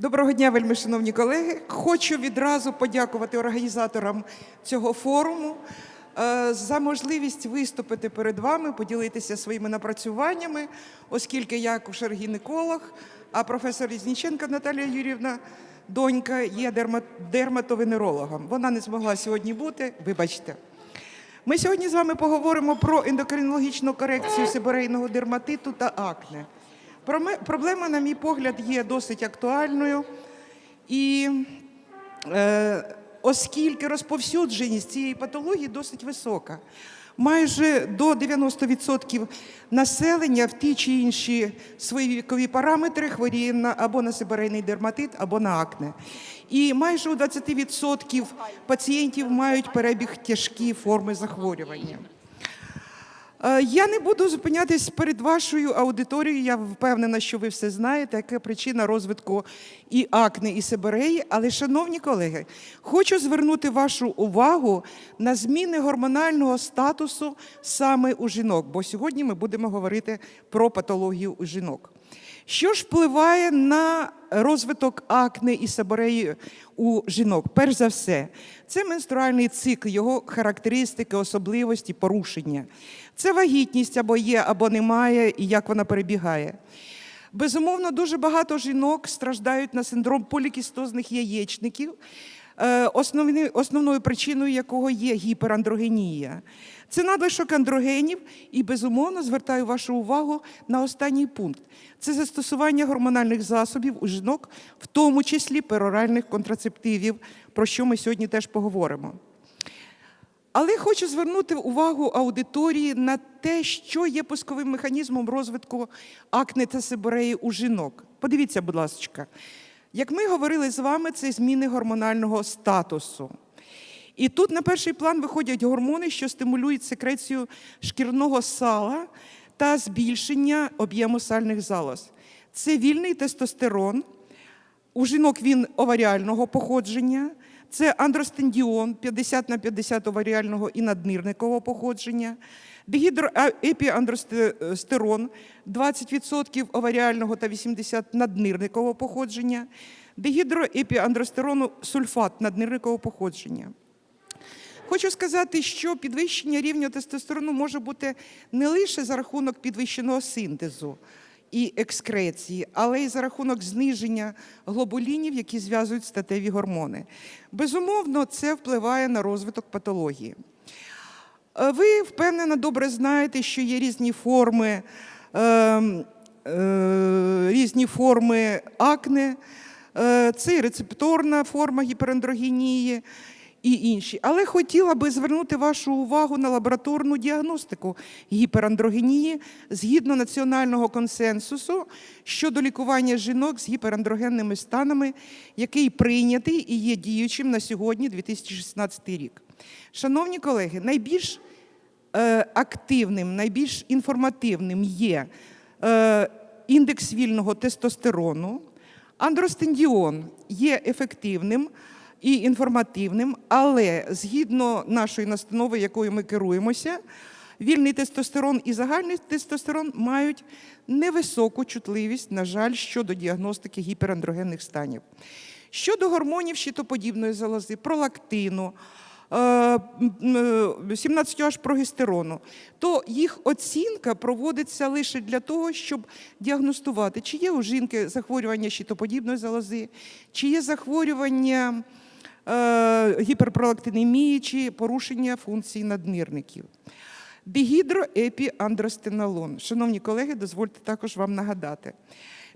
Доброго дня, вельми шановні колеги. Хочу відразу подякувати організаторам цього форуму е, за можливість виступити перед вами, поділитися своїми напрацюваннями, оскільки я акушер-гінеколог, а професор Різніченка Наталія Юрівна, донька, є дерма- дерматовенерологом. Вона не змогла сьогодні бути, вибачте. Ми сьогодні з вами поговоримо про ендокринологічну корекцію сибирейного дерматиту та акне. Проблема, на мій погляд, є досить актуальною. І е, оскільки розповсюдженість цієї патології досить висока, майже до 90% населення в ті чи інші свої вікові параметри хворіє на або на сибирейний дерматит, або на акне. І майже у 20% пацієнтів мають перебіг тяжкі форми захворювання. Е, Я не буду зупинятись перед вашою аудиторією. Я впевнена, що ви все знаєте, яка причина розвитку і акне, і сибиреї. Але, шановні колеги, хочу звернути вашу увагу на зміни гормонального статусу саме у жінок, бо сьогодні ми будемо говорити про патологію у жінок. Що ж впливає на розвиток акне і сибиреї у жінок? Перш за все, це менструальний цикл, його характеристики, особливості, порушення. Це вагітність або є, або немає, і як вона перебігає. Безумовно, дуже багато жінок страждають на синдром полікістозних яєчників, е, основною причиною якого є гіперандрогенія. Це надлишок андрогенів, і безумовно звертаю вашу увагу на останній пункт. Це застосування гормональних засобів у жінок, в тому числі пероральних контрацептивів, про що ми сьогодні теж поговоримо. Але хочу звернути увагу аудиторії на те, що є пусковим механізмом розвитку акне та сибиреї у жінок. Подивіться, будь ласка, як ми говорили з вами, це зміни гормонального статусу. І тут на перший план виходять гормони, що стимулюють секрецію шкірного сала та збільшення об'єму сальних залоз. Це вільний тестостерон, у жінок він оваріального походження. Це андростендіон 50 на 50 оваріального і наднирникового походження. Дегідроепіандростерон 20% оваріального та 80% наднирникового походження. Дегідроепіандростерону сульфат наднирникового походження. Хочу сказати, що підвищення рівня тестостерону може бути не лише за рахунок підвищеного синтезу і екскреції, але й за рахунок зниження глобулінів, які зв'язують статеві гормони. Безумовно, це впливає на розвиток патології. Е, Ви впевнено добре знаєте, що є різні форми, е, е, різні форми акне, е, це і рецепторна форма гіперандрогенії і інші. Але хотіла би звернути вашу увагу на лабораторну діагностику гіперандрогенії згідно національного консенсусу щодо лікування жінок з гіперандрогенними станами, який прийнятий і є діючим на сьогодні, 2016 рік. Шановні колеги, найбільш е, активним, найбільш інформативним є е, індекс вільного тестостерону. Андростендіон є ефективним і інформативним, але згідно нашої настанови, якою ми керуємося, вільний тестостерон і загальний тестостерон мають невисоку чутливість, на жаль, щодо діагностики гіперандрогенних станів. Щодо гормонів щитоподібної залози, пролактину, е, м, е, 17 аж прогестерону, то їх оцінка проводиться лише для того, щоб діагностувати, чи є у жінки захворювання щитоподібної залози, чи є захворювання е, гіперпролактинемії, чи порушення функцій наднирників. Дегідроепіандростенолон. Шановні колеги, дозвольте також вам нагадати.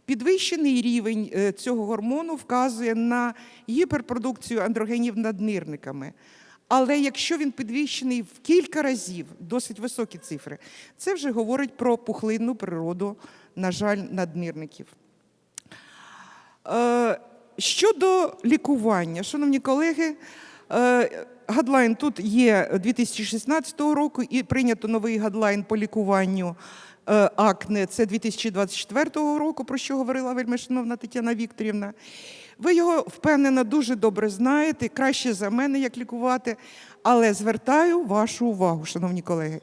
Підвищений рівень е, цього гормону вказує на гіперпродукцію андрогенів наднирниками. Але якщо він підвищений в кілька разів, досить високі цифри, це вже говорить про пухлинну природу, на жаль, наднирників. Щодо лікування, шановні колеги, е, гадлайн тут є 2016 року і прийнято новий гадлайн по лікуванню е, акне. Це 2024 року, про що говорила вельми шановна Тетяна Вікторівна. Ви його впевнено дуже добре знаєте, краще за мене, як лікувати. Але звертаю вашу увагу, шановні колеги,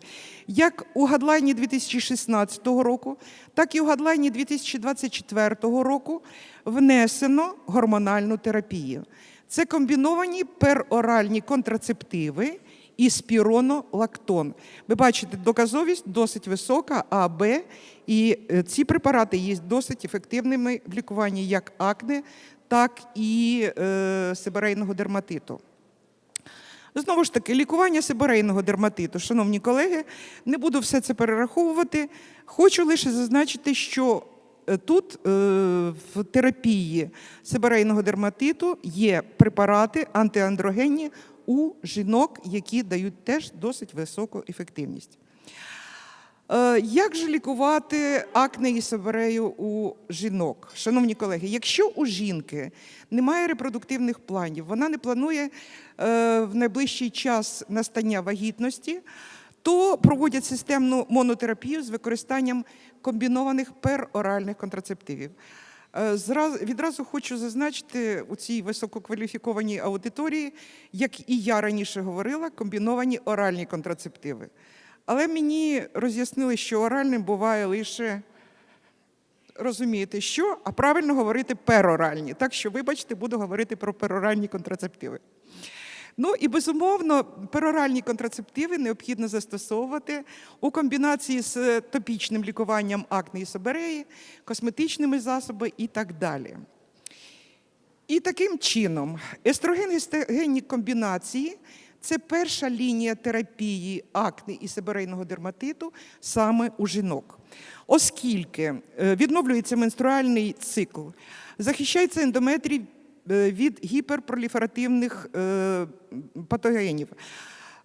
як у гадлайні 2016 року, так і у гадлайні 2024 року внесено гормональну терапію. Це комбіновані пероральні контрацептиви і спіронолактон. Ви бачите, доказовість досить висока, А, Б, і е, ці препарати є досить ефективними в лікуванні як акне, так і е, сибирейного дерматиту. Знову ж таки, лікування сибирейного дерматиту, шановні колеги, не буду все це перераховувати. Хочу лише зазначити, що е, тут е, в терапії сибирейного дерматиту є препарати антиандрогенні у жінок, які дають теж досить високу ефективність. Е, Як же лікувати акне і сибирею у жінок? Шановні колеги, якщо у жінки немає репродуктивних планів, вона не планує е, в найближчий час настання вагітності, то проводять системну монотерапію з використанням комбінованих пероральних контрацептивів. Е, Відразу хочу зазначити у цій висококваліфікованій аудиторії, як і я раніше говорила, комбіновані оральні контрацептиви. Але мені роз'яснили, що оральним буває лише розумієте, що, а правильно говорити пероральні. Так що, вибачте, буду говорити про пероральні контрацептиви. Ну і безумовно, пероральні контрацептиви необхідно застосовувати у комбінації з топічним лікуванням акне і собереї, косметичними засобами і так далі. І таким чином, естроген-гістогенні комбінації це перша лінія терапії акне і сибирейного дерматиту саме у жінок. Оскільки е, відновлюється менструальний цикл, захищається ендометрій е, від гіперпроліферативних е, патогенів,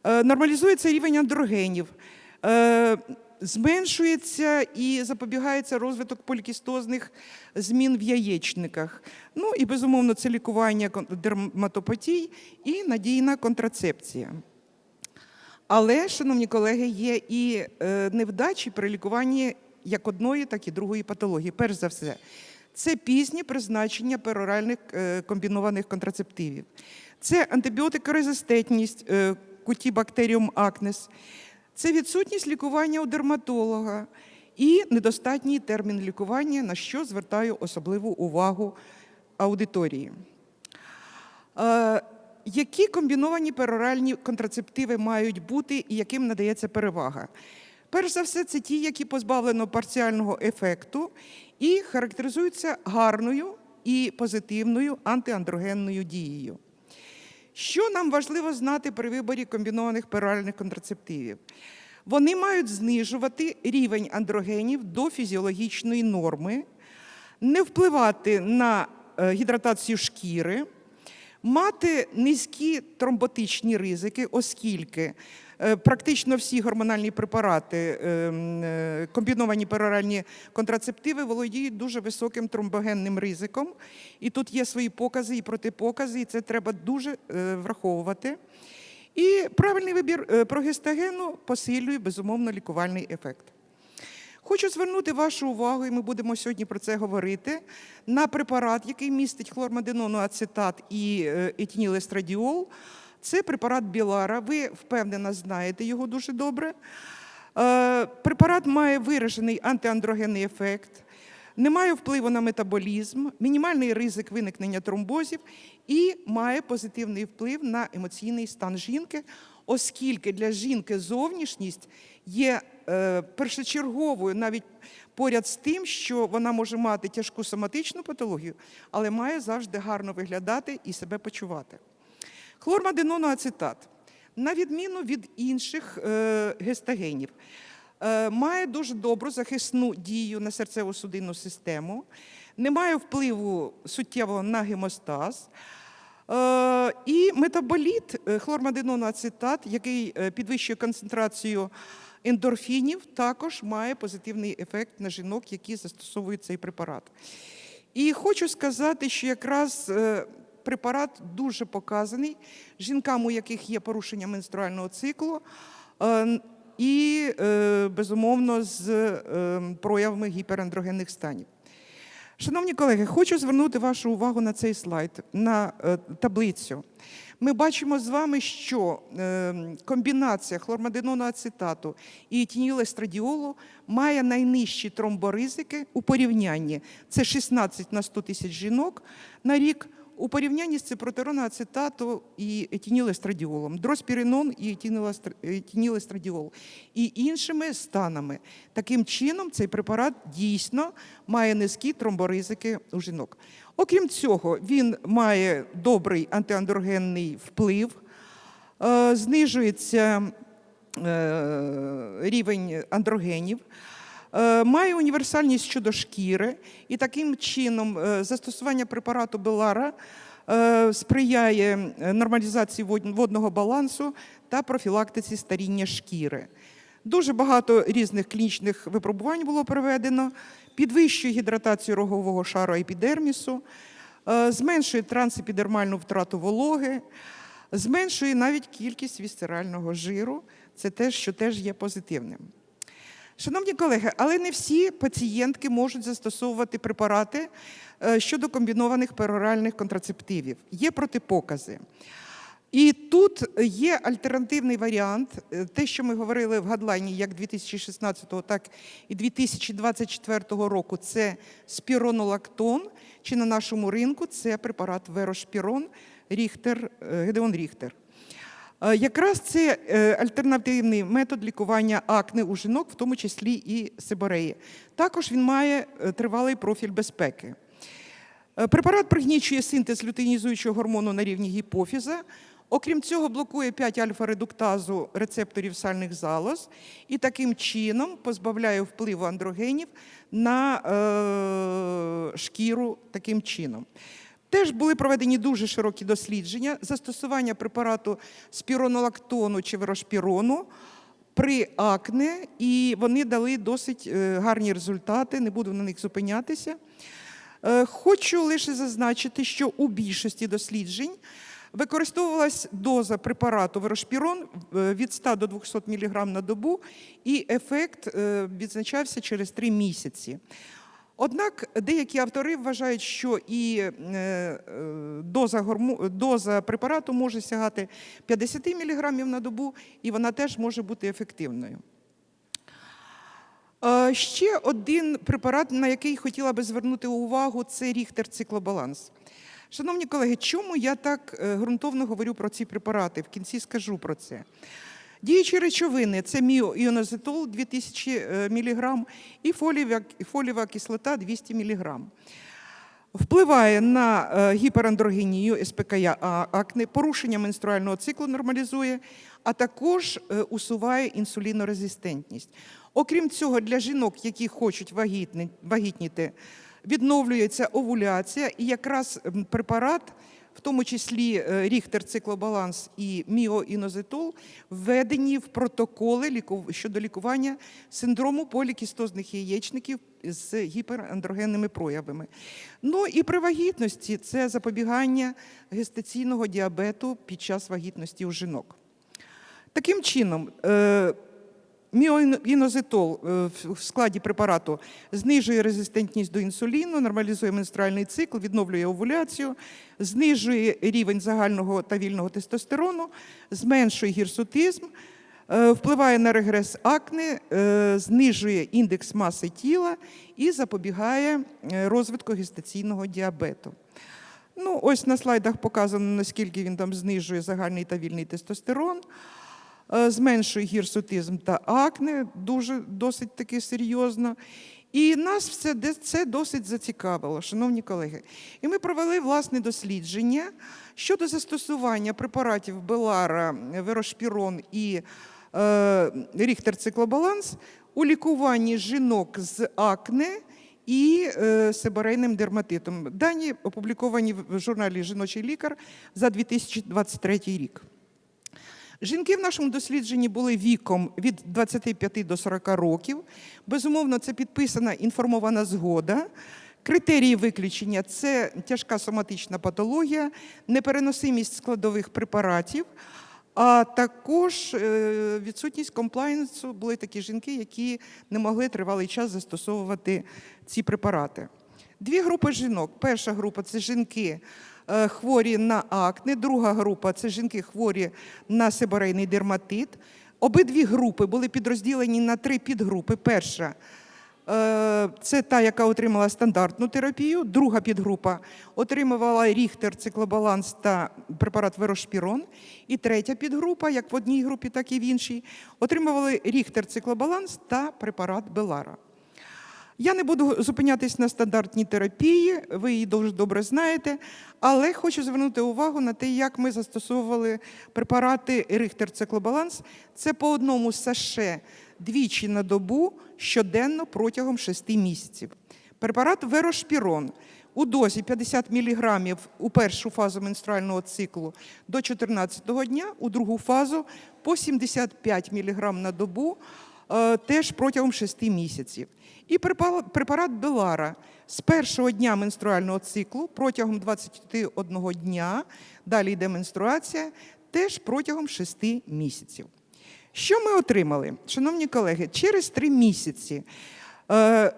е, нормалізується рівень андрогенів, е, зменшується і запобігається розвиток полікістозних змін в яєчниках. Ну і безумовно, це лікування дерматопатій і надійна контрацепція. Але, шановні колеги, є і е, невдачі при лікуванні як одної, так і другої патології. Перш за все, це пізнє призначення пероральних е, комбінованих контрацептивів. Це антибіотикорезистентність е, кутібактеріум акнес, це відсутність лікування у дерматолога і недостатній термін лікування, на що звертаю особливу увагу аудиторії. Е, Які комбіновані пероральні контрацептиви мають бути і яким надається перевага? Перш за все, це ті, які позбавлено парціального ефекту і характеризуються гарною і позитивною антиандрогенною дією. Що нам важливо знати при виборі комбінованих пероральних контрацептивів? Вони мають знижувати рівень андрогенів до фізіологічної норми, не впливати на е, гідратацію шкіри, мати низькі тромботичні ризики, оскільки практично всі гормональні препарати, е, е, комбіновані пероральні контрацептиви, володіють дуже високим тромбогенним ризиком. І тут є свої покази і протипокази, і це треба дуже е, враховувати. І правильний вибір е, прогестагену посилює безумовно лікувальний ефект. Хочу звернути вашу увагу, і ми будемо сьогодні про це говорити, на препарат, який містить хлормаденону ацетат і е, етінілестрадіол. Це препарат Білара. Ви впевнено знаєте його дуже добре. Е, Препарат має виражений антиандрогенний ефект, не має впливу на метаболізм, мінімальний ризик виникнення тромбозів і має позитивний вплив на емоційний стан жінки, оскільки для жінки зовнішність є е, першочерговою навіть поряд з тим, що вона може мати тяжку соматичну патологію, але має завжди гарно виглядати і себе почувати. Хлормаденоноацетат, на відміну від інших е, гестагенів, е, має дуже добру захисну дію на серцево-судинну систему, не має впливу суттєвого на гемостаз. Е, І метаболіт хлормаденоноацетат, який підвищує концентрацію ендорфінів, також має позитивний ефект на жінок, які застосовують цей препарат. І хочу сказати, що якраз препарат дуже показаний жінкам, у яких є порушення менструального циклу, е, і, е, безумовно, з е, проявами гіперандрогенних станів. Шановні колеги, хочу звернути вашу увагу на цей слайд, на таблицю. Ми бачимо з вами, що комбінація хлормаденону ацетату і етинілестрадіолу має найнижчі тромборизики у порівнянні. Це 16 на 100 тисяч жінок на рік порівнянні з ципротероном ацетату і етинілестрадіолом, дроспіринон і етинілестрадіол і іншими станами. Таким чином, цей препарат дійсно має низькі тромборизики у жінок. Окрім цього, він має добрий антиандрогенний вплив, е, знижується е, рівень андрогенів, має універсальність щодо шкіри, і таким чином е, застосування препарату Белара е, сприяє е, нормалізації водного балансу та профілактиці старіння шкіри. Дуже багато різних клінічних випробувань було проведено, підвищує гідратацію рогового шару епідермісу, е, зменшує трансепідермальну втрату вологи, зменшує навіть кількість вісцерального жиру. Це те, що теж є позитивним. Шановні колеги, але не всі пацієнтки можуть застосовувати препарати е, щодо комбінованих пероральних контрацептивів. Є протипокази. І тут є альтернативний варіант, е, те, що ми говорили в гадлайні як 2016, так і 2024 року, це спіронолактон, чи на нашому ринку це препарат Верошпірон Ріхтер, е, Гедеон Ріхтер. Е, Якраз це е, альтернативний метод лікування акне у жінок, в тому числі і сибореї. Також він має е, тривалий профіль безпеки. Препарат пригнічує синтез лютеїнізуючого гормону на рівні гіпофіза. Окрім цього, блокує 5 альфа-редуктазу рецепторів сальних залоз і таким чином позбавляє впливу андрогенів на е, шкіру таким чином. Теж були проведені дуже широкі дослідження застосування препарату спіронолактону чи верошпірону при акне, і вони дали досить е, гарні результати, не буду на них зупинятися. Е, Хочу лише зазначити, що у більшості досліджень використовувалась доза препарату верошпірон е, від 100 до 200 мг на добу, і ефект відзначався через 3 місяці. Однак деякі автори вважають, що і е, е, доза, горму- доза препарату може сягати 50 мг на добу, і вона теж може бути ефективною. Е, Ще один препарат, на який хотіла би звернути увагу, це Ріхтер циклобаланс. Шановні колеги, чому я так ґрунтовно говорю про ці препарати? В кінці скажу про це. Діючі речовини це міоіонозетол 2000 мг і фолієва кислота 200 мг. Впливає на е, гіперандрогенію СПКЯ акне, порушення менструального циклу нормалізує, а також е, усуває інсулінорезистентність. Окрім цього, для жінок, які хочуть вагітніти, відновлюється овуляція, і якраз препарат, в тому числі е, Ріхтер циклобаланс і міоінозетол, введені в протоколи щодо лікування синдрому полікістозних яєчників з гіперандрогенними проявами. Ну і при вагітності це запобігання гестаційного діабету під час вагітності у жінок. Таким чином, міоінозетол е, в- складі препарату знижує резистентність до інсуліну, нормалізує менструальний цикл, відновлює овуляцію, знижує рівень загального та вільного тестостерону, зменшує гірсутизм, е, впливає на регрес акне, е, знижує індекс маси тіла і запобігає розвитку гестаційного діабету. Ну, ось на слайдах показано, наскільки він там знижує загальний та вільний тестостерон, зменшує гірсутизм та акне, дуже досить таки серйозно. І нас все це досить зацікавило, шановні колеги. І ми провели власне дослідження щодо застосування препаратів Белара, Верошпірон і е, Ріхтер циклобаланс у лікуванні жінок з акне і е, себорейним дерматитом. Дані опубліковані в журналі Жіночий лікар за 2023 рік. Жінки в нашому дослідженні були віком від 25 до 40 років. Безумовно, це підписана інформована згода. Критерії виключення це тяжка соматична патологія, непереносимість складових препаратів, а також е, відсутність комплайнсу. Були такі жінки, які не могли тривалий час застосовувати ці препарати. Дві групи жінок. Перша група це жінки е, хворі на акне, друга група це жінки хворі на себорейний дерматит. Обидві групи були підрозділені на три підгрупи. Перша е, це та, яка отримала стандартну терапію. Друга підгрупа отримувала ріхтер, циклобаланс та препарат Верошпірон. І третя підгрупа, як в одній групі, так і в іншій, отримували ріхтер, циклобаланс та препарат Белара. Я не буду зупинятись на стандартній терапії, ви її дуже добре знаєте, але хочу звернути увагу на те, як ми застосовували препарати Рихтер Циклобаланс. Це по одному саше двічі на добу щоденно протягом 6 місяців. Препарат Верошпірон у дозі 50 мг у першу фазу менструального циклу до 14-го дня, у другу фазу по 75 мг на добу теж протягом 6 місяців. І препа- препарат Белара з першого дня менструального циклу протягом 21 дня, далі йде менструація, теж протягом 6 місяців. Що ми отримали? Шановні колеги, через три місяці е,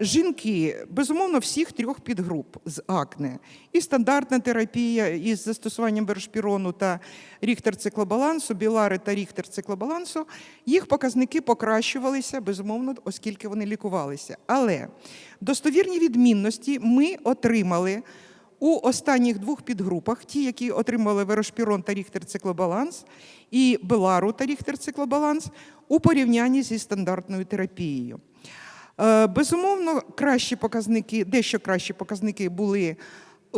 жінки, безумовно, всіх трьох підгруп з акне, і стандартна терапія із застосуванням вершпірону та ріхтер-циклобалансу, білари та ріхтер-циклобалансу, їх показники покращувалися, безумовно, оскільки вони лікувалися. Але достовірні відмінності ми отримали у останніх двох підгрупах, ті, які отримали верошпірон та ріхтер-циклобаланс, і белару та ріхтер-циклобаланс, у порівнянні зі стандартною терапією. Е, Безумовно, кращі показники, дещо кращі показники були е,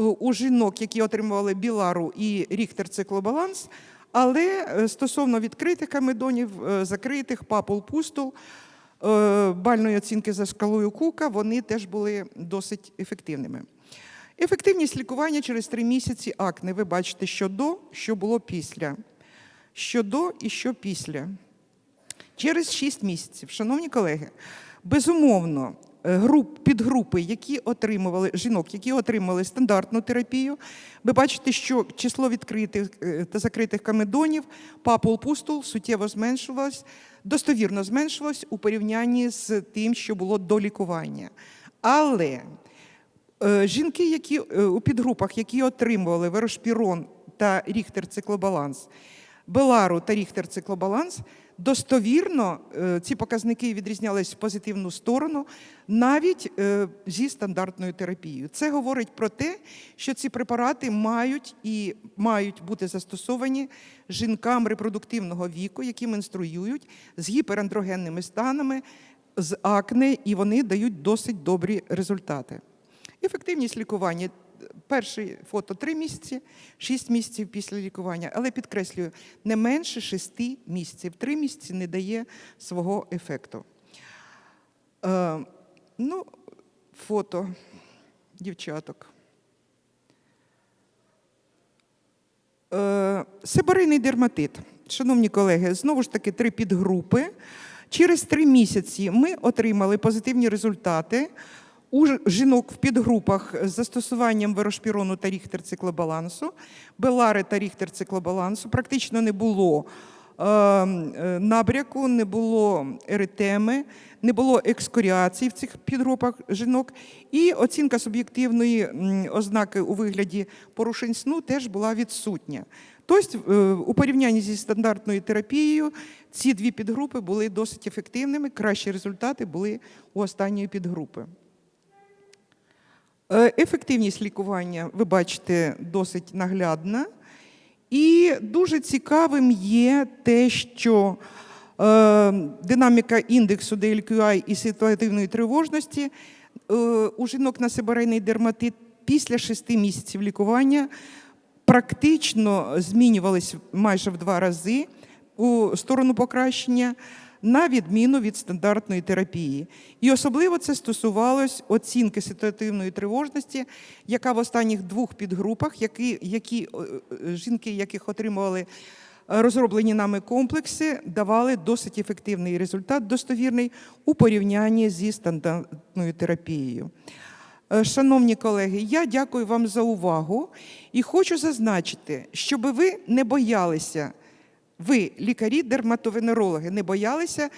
у жінок, які отримували білару і ріхтер-циклобаланс, але е, стосовно відкритих камедонів, закритих, папул пустул, бальної оцінки за шкалою Кука, вони теж були досить ефективними. Ефективність лікування через три місяці акне. Ви бачите, що до, що було після. Що до і що після. Через 6 місяців, шановні колеги, безумовно, е, груп, підгрупи, які отримували жінок, які отримали стандартну терапію, ви бачите, що число відкритих е, та закритих камедонів, папул пустул суттєво зменшувалось, достовірно зменшувалось у порівнянні з тим, що було до лікування. Але Е, Жінки, які у підгрупах, які отримували верошпірон та ріхтер-циклобаланс, Белару та ріхтер-циклобаланс, достовірно е, ці показники відрізнялись в позитивну сторону навіть е, зі стандартною терапією. Це говорить про те, що ці препарати мають і мають бути застосовані жінкам репродуктивного віку, які менструюють з гіперандрогенними станами, з акне, і вони дають досить добрі результати. Ефективність лікування. Перше фото 3 місяці, 6 місяців після лікування, але підкреслюю, не менше 6 місяців. 3 місяці не дає свого ефекту. Е, ну, фото дівчаток. Е, Себорейний дерматит. Шановні колеги, знову ж таки, три підгрупи. Через три місяці ми отримали позитивні результати у жінок в підгрупах з застосуванням верошпірону та ріхтер-циклобалансу, белари та ріхтер-циклобалансу. Практично не було е, е, набряку, не було еритеми, не було екскоріації в цих підгрупах жінок. І оцінка суб'єктивної ознаки у вигляді порушень сну теж була відсутня. Тобто, е, у порівнянні зі стандартною терапією ці дві підгрупи були досить ефективними. Кращі результати були у останньої підгрупи. Е, Ефективність лікування, ви бачите, досить наглядна. І дуже цікавим є те, що е, динаміка індексу DLQI і ситуативної тривожності е, у жінок на себорейний дерматит після 6 місяців лікування практично змінювались майже в два рази у сторону покращення на відміну від стандартної терапії. І особливо це стосувалось оцінки ситуативної тривожності, яка в останніх двох підгрупах, які, які е, е, жінки, яких отримували е, розроблені нами комплекси, давали досить ефективний результат, достовірний у порівнянні зі стандартною терапією. Шановні колеги, я дякую вам за увагу і хочу зазначити, щоб ви не боялися ви, лікарі, дерматовенерологи, не боялися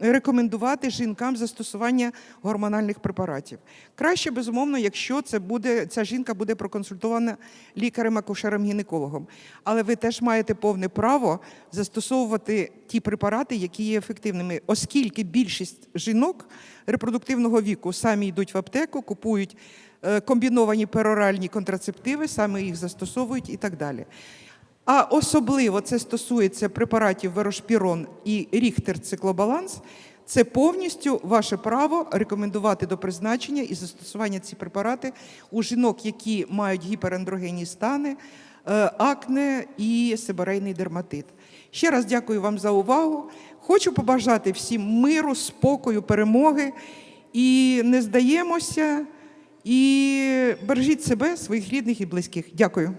рекомендувати жінкам застосування гормональних препаратів. Краще, безумовно, якщо це буде, ця жінка буде проконсультована лікарем-акушером-гінекологом. Але ви теж маєте повне право застосовувати ті препарати, які є ефективними, оскільки більшість жінок репродуктивного віку самі йдуть в аптеку, купують е, комбіновані пероральні контрацептиви, саме їх застосовують і так далі. А особливо це стосується препаратів Верошпірон і Ріхтер Циклобаланс. Це повністю ваше право рекомендувати до призначення і застосування ці препарати у жінок, які мають гіперандрогенні стани, е, акне і сибирейний дерматит. Ще раз дякую вам за увагу. Хочу побажати всім миру, спокою, перемоги і не здаємося. І бережіть себе, своїх рідних і близьких. Дякую.